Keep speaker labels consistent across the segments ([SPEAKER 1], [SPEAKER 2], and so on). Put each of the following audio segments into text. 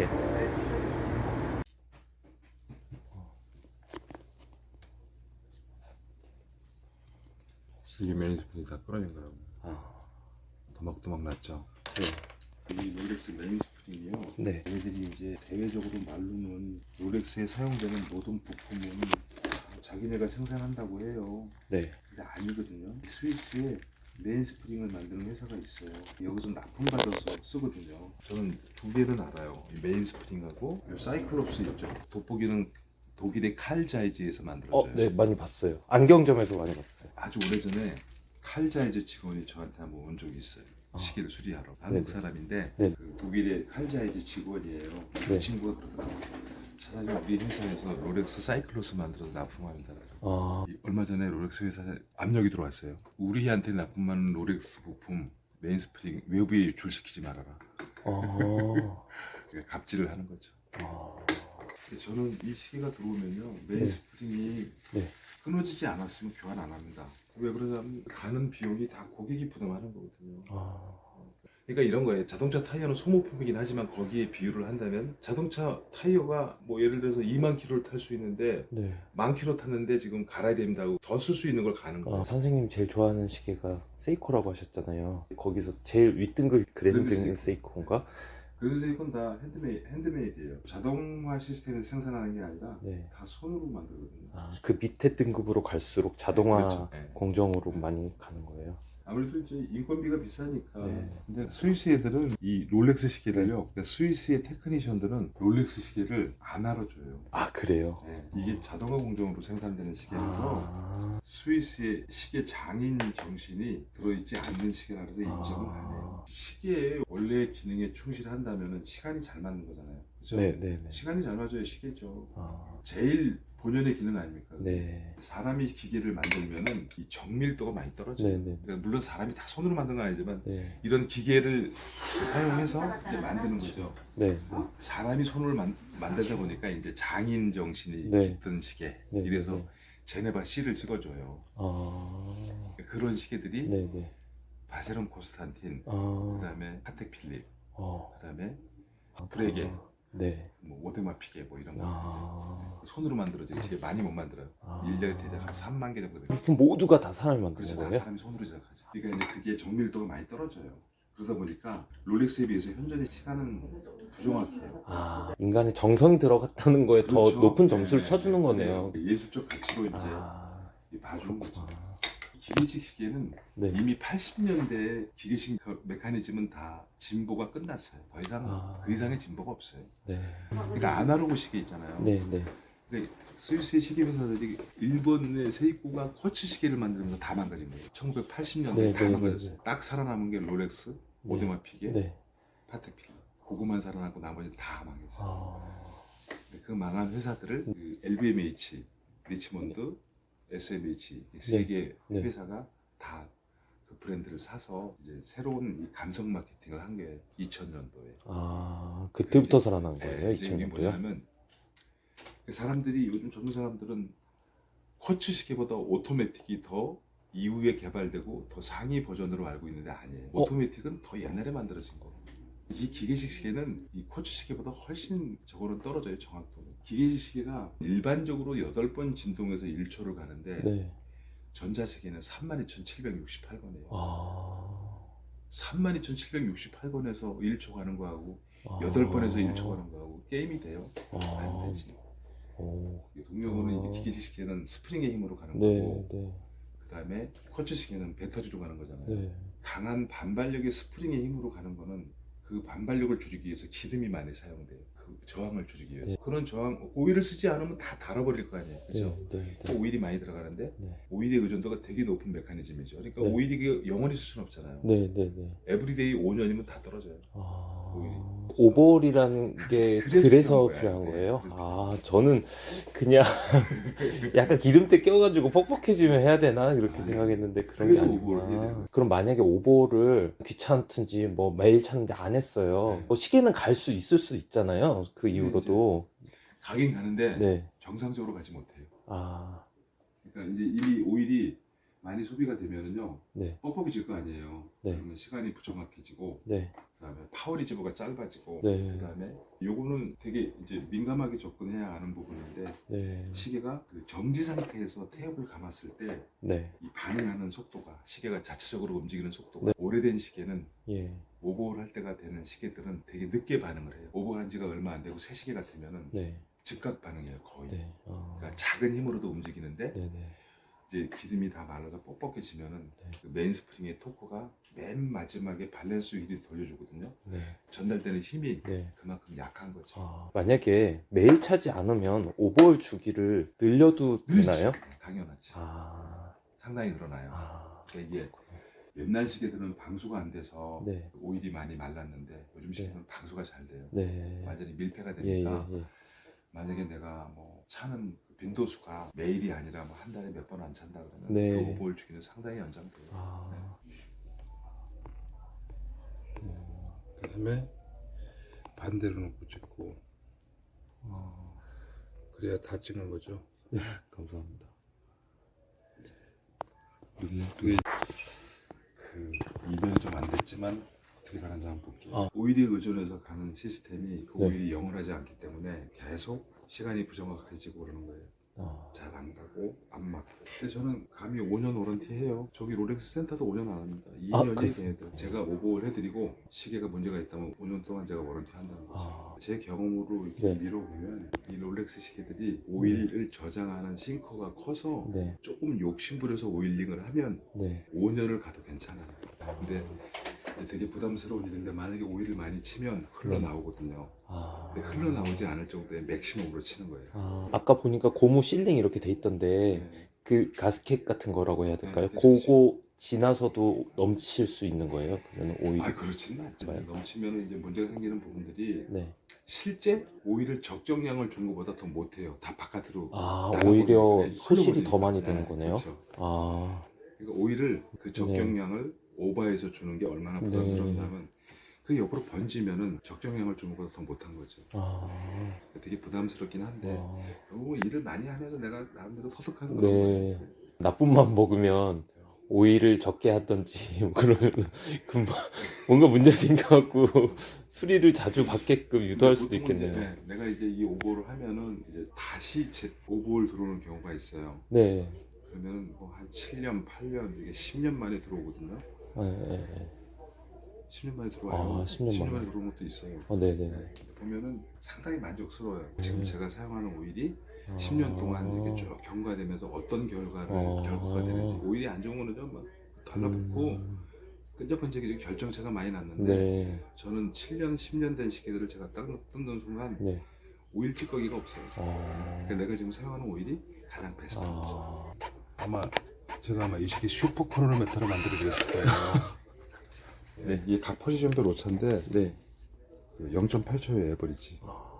[SPEAKER 1] 이렇게.
[SPEAKER 2] 이게 메인스프링이 다 끊어진 거라고
[SPEAKER 1] 아,
[SPEAKER 2] 도막도막 났죠
[SPEAKER 1] 네.
[SPEAKER 2] 이 롤렉스 메인스프링이요
[SPEAKER 1] 네.
[SPEAKER 2] 얘들이 이제 대외적으로 말로는 롤렉스에 사용되는 모든 부품은 다 자기네가 생산한다고 해요
[SPEAKER 1] 네.
[SPEAKER 2] 근데 아니거든요 스위스에 메인스프링을 만드는 회사가 있어요 여기서 납품받아서 쓰거든요 저는 두 개는 알아요 이 메인스프링하고 이 사이클롭스 있죠 돋보기는 독일의 칼자이즈에서 만들어져요
[SPEAKER 1] 어, 네, 많이 봤어요. 안경점에서 많이 봤어요.
[SPEAKER 2] 아주 오래전에 칼자이즈 직원이 저한테 한번 온 적이 있어요.
[SPEAKER 1] 아.
[SPEAKER 2] 시계를 수리하러 한국
[SPEAKER 1] 네네.
[SPEAKER 2] 사람인데
[SPEAKER 1] 네.
[SPEAKER 2] 그 독일의 칼자이즈 직원이에요. 그
[SPEAKER 1] 네.
[SPEAKER 2] 친구가 그러더라고요. 차장님 우리 회사에서 롤렉스 사이클로스 만들어서 납품합니다.
[SPEAKER 1] 아,
[SPEAKER 2] 이- 얼마 전에 롤렉스 회사에 압력이 들어왔어요. 우리한테 납품하는 롤렉스 부품 메인스프링 외부에 유출시키지 말아라.
[SPEAKER 1] 어,
[SPEAKER 2] 그러니까 갑질을 하는 거죠.
[SPEAKER 1] 아,
[SPEAKER 2] 저는 이 시계가 들어오면요 메인스프링이
[SPEAKER 1] 네.
[SPEAKER 2] 끊어지지 않았으면 교환 안 합니다. 왜 그러냐면 가는 비용이 다 고객이 부담하는 거거든요.
[SPEAKER 1] 아,
[SPEAKER 2] 그러니까 이런 거예요. 자동차 타이어는 소모품이긴 하지만 거기에 비유를 한다면 자동차 타이어가 뭐 예를 들어서 2만 킬로를 탈 수 있는데
[SPEAKER 1] 네.
[SPEAKER 2] 만 킬로 탔는데 지금 갈아야 된다고 더 쓸 수 있는 걸 가는 거예요.
[SPEAKER 1] 아, 선생님이 제일 좋아하는 시계가 세이코라고 하셨잖아요. 거기서 제일 윗등급 그랜드
[SPEAKER 2] 그랜드
[SPEAKER 1] 세이코인가?
[SPEAKER 2] 그래서 이건 다 핸드메이, 핸드메이드예요. 자동화 시스템에서 생산하는 게 아니라
[SPEAKER 1] 네.
[SPEAKER 2] 다 손으로 만들거든요.
[SPEAKER 1] 아, 그 밑에 등급으로 갈수록 자동화
[SPEAKER 2] 그렇죠. 네.
[SPEAKER 1] 공정으로 많이 가는 거예요.
[SPEAKER 2] 아무래도 이제 인건비가 비싸니까.
[SPEAKER 1] 네.
[SPEAKER 2] 근데 스위스 애들은 이 롤렉스 시계를요. 그러니까 스위스의 테크니션들은 롤렉스 시계를 안 알아줘요.
[SPEAKER 1] 아, 그래요?
[SPEAKER 2] 네, 이게 자동화 공정으로 생산되는 시계라서
[SPEAKER 1] 아,
[SPEAKER 2] 스위스의 시계 장인 정신이 들어있지 않는 시계라서 인정을
[SPEAKER 1] 아.
[SPEAKER 2] 안 해요. 시계의 원래 기능에 충실한다면 시간이 잘 맞는 거잖아요. 그죠?
[SPEAKER 1] 네, 네, 네.
[SPEAKER 2] 시간이 잘 맞아야 시계죠.
[SPEAKER 1] 아,
[SPEAKER 2] 제일 본연의 기능 아닙니까?
[SPEAKER 1] 네.
[SPEAKER 2] 사람이 기계를 만들면은 이 정밀도가 많이 떨어져요.
[SPEAKER 1] 네, 네.
[SPEAKER 2] 그러니까 물론 사람이 다 손으로 만든 건 아니지만
[SPEAKER 1] 네.
[SPEAKER 2] 이런 기계를 사용해서 이제 만드는 거죠.
[SPEAKER 1] 네.
[SPEAKER 2] 사람이 만, 만들다 보니까 이제 장인 정신이
[SPEAKER 1] 네.
[SPEAKER 2] 깃든 시계.
[SPEAKER 1] 네.
[SPEAKER 2] 이래서
[SPEAKER 1] 네.
[SPEAKER 2] 제네바 C를 찍어줘요.
[SPEAKER 1] 아,
[SPEAKER 2] 그런 시계들이
[SPEAKER 1] 네, 네.
[SPEAKER 2] 바세론 코스탄틴,
[SPEAKER 1] 아,
[SPEAKER 2] 그다음에 파텍 필립,
[SPEAKER 1] 어.
[SPEAKER 2] 그다음에
[SPEAKER 1] 아,
[SPEAKER 2] 브레게.
[SPEAKER 1] 네.
[SPEAKER 2] 뭐 오데마 피게 뭐 이런 거
[SPEAKER 1] 아,
[SPEAKER 2] 손으로 만들어져 시계 많이 못 만들어요.
[SPEAKER 1] 아.
[SPEAKER 2] 일년에 대략 한 3만 개 정도 돼요.
[SPEAKER 1] 부품 모두가 다 사람이 만드는
[SPEAKER 2] 그렇죠. 다
[SPEAKER 1] 거예요?
[SPEAKER 2] 사람이 손으로 제작하지. 그러니까 이제 그게 정밀도가 많이 떨어져요. 그러다 보니까 롤렉스에 비해서 현존의 시간은 부정확해요.
[SPEAKER 1] 아, 인간의 정성이 들어갔다는 거에 더
[SPEAKER 2] 그렇죠.
[SPEAKER 1] 높은 점수를
[SPEAKER 2] 네,
[SPEAKER 1] 쳐주는 거네요.
[SPEAKER 2] 네. 예술적 가치로 이제
[SPEAKER 1] 아,
[SPEAKER 2] 이 봐주는 거죠.
[SPEAKER 1] 그렇구나.
[SPEAKER 2] 기계식 시계는
[SPEAKER 1] 네.
[SPEAKER 2] 이미 80년대 기계식 그 메커니즘은 다 진보가 끝났어요. 더 이상
[SPEAKER 1] 아.
[SPEAKER 2] 그 이상의 진보가 없어요.
[SPEAKER 1] 네.
[SPEAKER 2] 그러니까 아날로그 시계 있잖아요.
[SPEAKER 1] 네, 네.
[SPEAKER 2] 근데 스위스의 시계 회사들이 일본의 세이코가 쿼츠 시계를 만들면서 다 망가진 거예요. 1980년대
[SPEAKER 1] 네,
[SPEAKER 2] 다
[SPEAKER 1] 네,
[SPEAKER 2] 망가졌어요.
[SPEAKER 1] 네,
[SPEAKER 2] 딱 살아남은 게 롤렉스, 오데마 피게,
[SPEAKER 1] 네.
[SPEAKER 2] 파텍 필. 그거만 살아남고 나머지는 다 망했어요.
[SPEAKER 1] 아,
[SPEAKER 2] 그 망한 회사들을 그 LVMH, 리치몬드, SMH 이세개
[SPEAKER 1] 네.
[SPEAKER 2] 회사가 다 그 브랜드를 사서 이제 새로운 이 감성 마케팅을 한 게 2000년도에.
[SPEAKER 1] 아, 그때부터 살아난 거예요,
[SPEAKER 2] 네, 이제 이게
[SPEAKER 1] 2000년도요?
[SPEAKER 2] 뭐냐면 그 사람들이 요즘 젊은 사람들은 쿼츠 시계보다 오토매틱이 더 이후에 개발되고 더 상위 버전으로 알고 있는데 아니에요.
[SPEAKER 1] 어?
[SPEAKER 2] 오토매틱은 더 옛날에 만들어진 거. 이 기계식 시계는 이 쿼츠 시계보다 훨씬 저거는 떨어져요 정확도는. 기계식 시계가 일반적으로 8번 진동해서 1초를 가는데
[SPEAKER 1] 네.
[SPEAKER 2] 전자시계는 32,768번이에요.
[SPEAKER 1] 아,
[SPEAKER 2] 32,768번에서 1초 가는 거하고
[SPEAKER 1] 아.
[SPEAKER 2] 8번에서 1초 가는 거하고 게임이 돼요? 안
[SPEAKER 1] 아,
[SPEAKER 2] 되지.
[SPEAKER 1] 오. 어.
[SPEAKER 2] 이제 기계식 시계는 스프링의 힘으로 가는
[SPEAKER 1] 네,
[SPEAKER 2] 거고
[SPEAKER 1] 네,
[SPEAKER 2] 그 다음에 쿼츠 시계는 배터리로 가는 거잖아요.
[SPEAKER 1] 네.
[SPEAKER 2] 강한 반발력의 스프링의 힘으로 가는 거는 그 반발력을 줄이기 위해서 기름이 많이 사용돼요. 그 저항을 줄이기 위해서.
[SPEAKER 1] 네.
[SPEAKER 2] 그런 저항 오일을 쓰지 않으면 다 달아버릴 거 아니에요. 그렇죠?
[SPEAKER 1] 네, 네,
[SPEAKER 2] 또
[SPEAKER 1] 네.
[SPEAKER 2] 오일이 많이 들어가는데
[SPEAKER 1] 네.
[SPEAKER 2] 오일의 의존도가 되게 높은 메커니즘이죠. 그러니까
[SPEAKER 1] 네.
[SPEAKER 2] 오일이 그 영원히 쓸 수는 없잖아요.
[SPEAKER 1] 네, 네, 네.
[SPEAKER 2] 에브리데이 5년이면 다 떨어져요.
[SPEAKER 1] 아,
[SPEAKER 2] 오일이.
[SPEAKER 1] 오볼이라는 게
[SPEAKER 2] 그래서
[SPEAKER 1] 그래서
[SPEAKER 2] 필요한
[SPEAKER 1] 필요한. 거예요?
[SPEAKER 2] 네,
[SPEAKER 1] 아, 저는 그냥 약간 기름때 껴가지고 뻑뻑해지면 해야 되나 이렇게
[SPEAKER 2] 아니,
[SPEAKER 1] 생각했는데 그런 게 아니구나. 그럼 만약에 오볼을 귀찮든지 뭐 매일 찾는데 안 했어요.
[SPEAKER 2] 네.
[SPEAKER 1] 뭐 시계는 갈 수 있을 수 있잖아요. 그 이후로도.
[SPEAKER 2] 가긴 가는데
[SPEAKER 1] 네.
[SPEAKER 2] 정상적으로 가지 못해요.
[SPEAKER 1] 아,
[SPEAKER 2] 그러니까 이제 이미 오일이 많이 소비가 되면은요
[SPEAKER 1] 네,
[SPEAKER 2] 뻑뻑해질 거 아니에요.
[SPEAKER 1] 네.
[SPEAKER 2] 그러면 시간이 부정확해지고
[SPEAKER 1] 네.
[SPEAKER 2] 그다음에 파워리즈브가 짧아지고
[SPEAKER 1] 네.
[SPEAKER 2] 그다음에 요거는 되게 이제 민감하게 접근해야 하는 부분인데
[SPEAKER 1] 네.
[SPEAKER 2] 시계가 그 정지 상태에서 태엽을 감았을 때 이
[SPEAKER 1] 네.
[SPEAKER 2] 반응하는 속도가 시계가 자체적으로 움직이는 속도가
[SPEAKER 1] 네.
[SPEAKER 2] 오래된 시계는
[SPEAKER 1] 예.
[SPEAKER 2] 오버홀 할 때가 되는 시계들은 되게 늦게 반응을 해요. 오버홀 한 지가 얼마 안 되고 새 시계 같으면은
[SPEAKER 1] 네.
[SPEAKER 2] 즉각 반응해요 거의.
[SPEAKER 1] 네. 아.
[SPEAKER 2] 그러니까 작은 힘으로도 움직이는데
[SPEAKER 1] 네. 네.
[SPEAKER 2] 이제 기름이 다 말라서 뻑뻑해지면은
[SPEAKER 1] 네.
[SPEAKER 2] 그 메인 스프링의 토크가 맨 마지막에 밸런스 휠이 돌려주거든요.
[SPEAKER 1] 네.
[SPEAKER 2] 전달되는 힘이
[SPEAKER 1] 네.
[SPEAKER 2] 그만큼 약한 거죠.
[SPEAKER 1] 아, 만약에 매일 차지 않으면 오버홀 주기를 늘려도 되나요?
[SPEAKER 2] 늘리죠. 당연하지.
[SPEAKER 1] 아.
[SPEAKER 2] 상당히 늘어나요.
[SPEAKER 1] 아.
[SPEAKER 2] 그러니까 이게 옛날 시계들은 방수가 안 돼서
[SPEAKER 1] 네.
[SPEAKER 2] 오일이 많이 말랐는데 요즘 시계는 방수가 잘 돼요.
[SPEAKER 1] 네.
[SPEAKER 2] 완전히 밀폐가
[SPEAKER 1] 예, 예,
[SPEAKER 2] 되니까
[SPEAKER 1] 예.
[SPEAKER 2] 만약에 내가 뭐 차는 그 빈도수가 매일이 아니라 뭐 한 달에 몇 번 안 찬다 그러면
[SPEAKER 1] 네.
[SPEAKER 2] 그 오버홀 주기는 상당히 연장돼요.
[SPEAKER 1] 아.
[SPEAKER 3] 그다음에 반대로 놓고 찍고
[SPEAKER 1] 아.
[SPEAKER 3] 그래야 다 찍는 거죠.
[SPEAKER 1] 감사합니다.
[SPEAKER 3] 그게 그 이변이 좀 안 됐지만 어떻게 가는지 한번 볼게요.
[SPEAKER 1] 아.
[SPEAKER 2] 오일에 의존해서 가는 시스템이 그
[SPEAKER 1] 네.
[SPEAKER 2] 오일이 영원하지 않기 때문에 계속 시간이 부정확해지고 그러는 거예요.
[SPEAKER 1] 아.
[SPEAKER 2] 잘안 가고 안 맞고. 근데 저는 감히 5년 워런티 해요. 저기 롤렉스 센터도 5년 안 합니다. 2년이
[SPEAKER 1] 그렇습니까?
[SPEAKER 2] 돼야 돼요. 제가 오버를 해드리고 시계가 문제가 있다면 5년 동안 제가 워런티 한다는 거죠.
[SPEAKER 1] 아.
[SPEAKER 2] 제 경험으로 이렇게
[SPEAKER 1] 네.
[SPEAKER 2] 미뤄보면 이 롤렉스 시계들이 오일을 저장하는 싱커가 커서
[SPEAKER 1] 네.
[SPEAKER 2] 조금 욕심부려서 오일링을 하면
[SPEAKER 1] 네.
[SPEAKER 2] 5년을 가도 괜찮아요. 근데 되게 부담스러운 일인데 만약에 오일을 많이 치면 흘러나오거든요.
[SPEAKER 1] 아.
[SPEAKER 2] 근데 흘러나오지 않을 정도의 맥시멈으로 치는 거예요.
[SPEAKER 1] 아, 아까 보니까 고무 실링 이렇게 돼 있던데
[SPEAKER 2] 네.
[SPEAKER 1] 그 가스켓 같은 거라고 해야 될까요?
[SPEAKER 2] 네.
[SPEAKER 1] 그거 지나서도 넘칠 수 있는 거예요? 그러면 오일.
[SPEAKER 2] 아 그렇지는 않죠.
[SPEAKER 1] 네.
[SPEAKER 2] 넘치면 이제 문제가 생기는 부분들이
[SPEAKER 1] 네.
[SPEAKER 2] 실제 오일을 적정량을 준 것보다 더 못해요. 다 바깥으로.
[SPEAKER 1] 아. 오히려
[SPEAKER 2] 네,
[SPEAKER 1] 소실이 더
[SPEAKER 2] 흘러버리니까.
[SPEAKER 1] 많이
[SPEAKER 2] 네,
[SPEAKER 1] 되는 거네요.
[SPEAKER 2] 그렇죠.
[SPEAKER 1] 아.
[SPEAKER 2] 그러니까 오일을 그 적정량을 오버해서 주는 게 얼마나
[SPEAKER 1] 네.
[SPEAKER 2] 부담스럽냐면 그 옆으로 번지면은 적정량을 주는 것보다 더 못한 거죠.
[SPEAKER 1] 아.
[SPEAKER 2] 되게 부담스럽긴 한데
[SPEAKER 1] 아.
[SPEAKER 2] 결국 일을 많이 하면서 내가 나름대로 터득하는 거죠.
[SPEAKER 1] 네. 나쁜 맘 먹으면 오일을 적게 하던지 뭐 그러면 금방 뭔가 문제 생겨갖고 수리를 자주 받게끔 유도할 수도 있겠네요.
[SPEAKER 2] 이제, 네, 내가 이제 이 오버를 하면은 이제 다시 제 오버를 들어오는 경우가 있어요.
[SPEAKER 1] 네.
[SPEAKER 2] 그러면 뭐 한 7년, 8년, 이게 10년 만에 들어오거든요.
[SPEAKER 1] 네, 네, 네.
[SPEAKER 2] 10년 만에 들어와요.
[SPEAKER 1] 아, 10년 만에.
[SPEAKER 2] 들어온 것도 있어요.
[SPEAKER 1] 어, 네네네.
[SPEAKER 2] 네, 보면은 상당히 만족스러워요. 지금
[SPEAKER 1] 네.
[SPEAKER 2] 제가 사용하는 오일이 10년 동안 이렇게 쭉 경과되면서 어떤 결과를
[SPEAKER 1] 아.
[SPEAKER 2] 결과가 되는지 오일이 안 좋은 거는 좀막 달라붙고
[SPEAKER 1] 음,
[SPEAKER 2] 끈적끈적이 결정체가 많이 났는데
[SPEAKER 1] 네.
[SPEAKER 2] 저는 7년, 10년 된 시계들을 제가 딱 뜯는 순간
[SPEAKER 1] 네.
[SPEAKER 2] 오일 찌꺼기가 없어요.
[SPEAKER 1] 아.
[SPEAKER 2] 그러니까 내가 지금 사용하는 오일이 가장 베스트한 거죠.
[SPEAKER 1] 아.
[SPEAKER 3] 아마 제가 아마 이 시계 슈퍼 크로노메터를 만들어 드렸을 거예요.
[SPEAKER 1] 네.
[SPEAKER 2] 이게 각 포지션별 오차인데
[SPEAKER 1] 네.
[SPEAKER 2] 0.8초의 에버리지.
[SPEAKER 1] 아.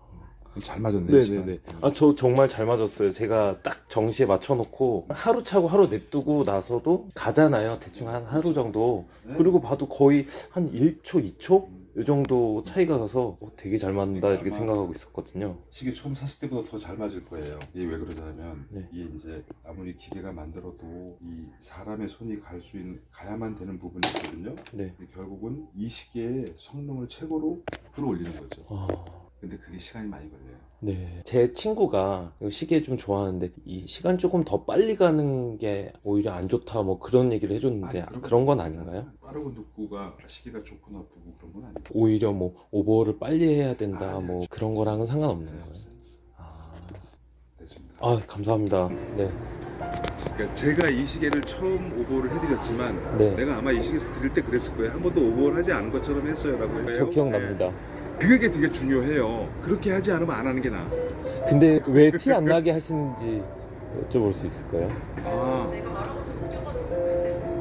[SPEAKER 2] 잘 맞았네.
[SPEAKER 1] 네네네. 아, 저 정말 잘 맞았어요. 제가 딱 정시에 맞춰놓고 하루 차고 하루 냅두고 나서도 가잖아요. 대충 한 하루 정도.
[SPEAKER 2] 네.
[SPEAKER 1] 그리고 봐도 거의 한 1초, 2초? 이 정도 차이가 나서 어, 되게 잘 맞는다 이렇게
[SPEAKER 2] 아마-
[SPEAKER 1] 생각하고 있었거든요.
[SPEAKER 2] 시계 처음 샀을 때보다 더 잘 맞을 거예요. 이게 왜 그러냐면
[SPEAKER 1] 네.
[SPEAKER 2] 이게 이제 아무리 기계가 만들어도 이 사람의 손이 갈 수 있는 가야만 되는 부분이 있거든요.
[SPEAKER 1] 네.
[SPEAKER 2] 근데 결국은 이 시계의 성능을 최고로 끌어올리는 거죠.
[SPEAKER 1] 아,
[SPEAKER 2] 근데 그게 시간이 많이 걸려요.
[SPEAKER 1] 네. 제 친구가 시계 좀 좋아하는데 이 시간 조금 더 빨리 가는 게 오히려 안 좋다 뭐 그런 얘기를 해줬는데
[SPEAKER 2] 아니,
[SPEAKER 1] 그런 건 아닌가요?
[SPEAKER 2] 빠르고 늦고가 시계가 좋고 나쁘고 그런 건 아니고.
[SPEAKER 1] 오히려 뭐 오버를 빨리 해야 된다
[SPEAKER 2] 아,
[SPEAKER 1] 뭐
[SPEAKER 2] 네.
[SPEAKER 1] 그런 거랑은 상관없는
[SPEAKER 2] 네,
[SPEAKER 1] 거예요. 아,
[SPEAKER 2] 됐습니다.
[SPEAKER 1] 아 감사합니다. 네.
[SPEAKER 2] 그러니까 제가 이 시계를 처음 오버를 해드렸지만
[SPEAKER 1] 네.
[SPEAKER 2] 내가 아마 이 시계 드릴 때 그랬을 거예요. 한 번도 오버를 하지 않은 것처럼 했어요라고 해요.
[SPEAKER 1] 저 기억납니다.
[SPEAKER 2] 네. 그게 되게 중요해요. 그렇게 하지 않으면 안 하는 게 나아.
[SPEAKER 1] 근데 왜 티 안 나게 하시는지 여쭤볼 수 있을까요?
[SPEAKER 2] 아,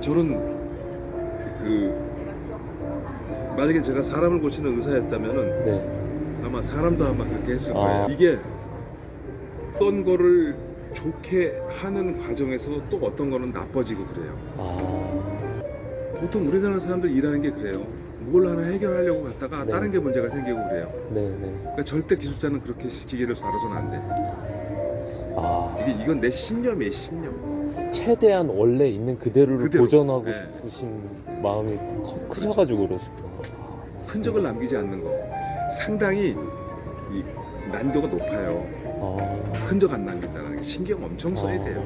[SPEAKER 2] 저는 그 만약에 제가 사람을 고치는 의사였다면은
[SPEAKER 1] 네.
[SPEAKER 2] 아마 사람도 아마 그렇게 했을
[SPEAKER 1] 아.
[SPEAKER 2] 거예요. 이게 어떤 거를 좋게 하는 과정에서 또 어떤 거는 나빠지고 그래요.
[SPEAKER 1] 아,
[SPEAKER 2] 보통 우리나라 사람들 일하는 게 그래요. 뭘 하나 해결하려고 갔다가
[SPEAKER 1] 네.
[SPEAKER 2] 다른 게 문제가 생기고 그래요.
[SPEAKER 1] 네 네.
[SPEAKER 2] 그러니까 절대 기술자는 그렇게 기계를 다뤄서는 안 돼.
[SPEAKER 1] 아,
[SPEAKER 2] 이게 이건 내 신념이에요, 신념.
[SPEAKER 1] 최대한 원래 있는 그대로를
[SPEAKER 2] 그대로.
[SPEAKER 1] 보존하고
[SPEAKER 2] 네.
[SPEAKER 1] 싶으신 마음이 커, 크셔가지고 그러시구나.
[SPEAKER 2] 흔적을 남기지 않는 거 상당히 이 난이도가 높아요.
[SPEAKER 1] 어,
[SPEAKER 2] 흔적 안 남긴다는 게 신경 엄청 써야 돼요.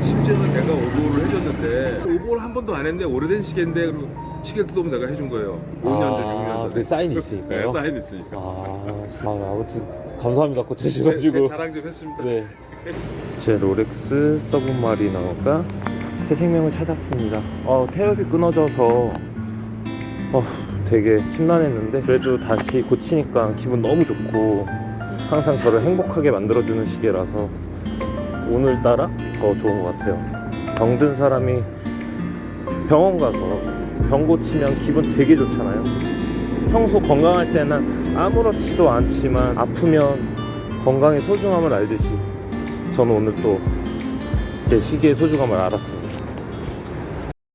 [SPEAKER 2] 심지어는 내가 오버를 해줬는데 오버를 한 번도 안 했는데 오래된 시계인데 그리고 시계 뜯으면 내가 해준 거예요. 5년 전, 6년
[SPEAKER 1] 아,
[SPEAKER 2] 전.
[SPEAKER 1] 그 사인이 있으니까요.
[SPEAKER 2] 네, 사인 있으니까.
[SPEAKER 1] 아, 아, 아무튼 감사합니다.
[SPEAKER 2] 제, 제
[SPEAKER 1] 고쳐주셔가지고.
[SPEAKER 2] 자랑 좀 했습니다.
[SPEAKER 1] 네. 제 롤렉스 서브마리너가 새 생명을 찾았습니다. 어, 태엽이 끊어져서 어, 되게 심란했는데 그래도 다시 고치니까 기분 너무 좋고 항상 저를 행복하게 만들어주는 시계라서 오늘따라 더 좋은 것 같아요. 병든 사람이 병원 가서 병 고치면 기분 되게 좋잖아요. 평소 건강할 때는 아무렇지도 않지만 아프면 건강의 소중함을 알듯이 저는 오늘 또 제 시계의 소중함을 알았습니다.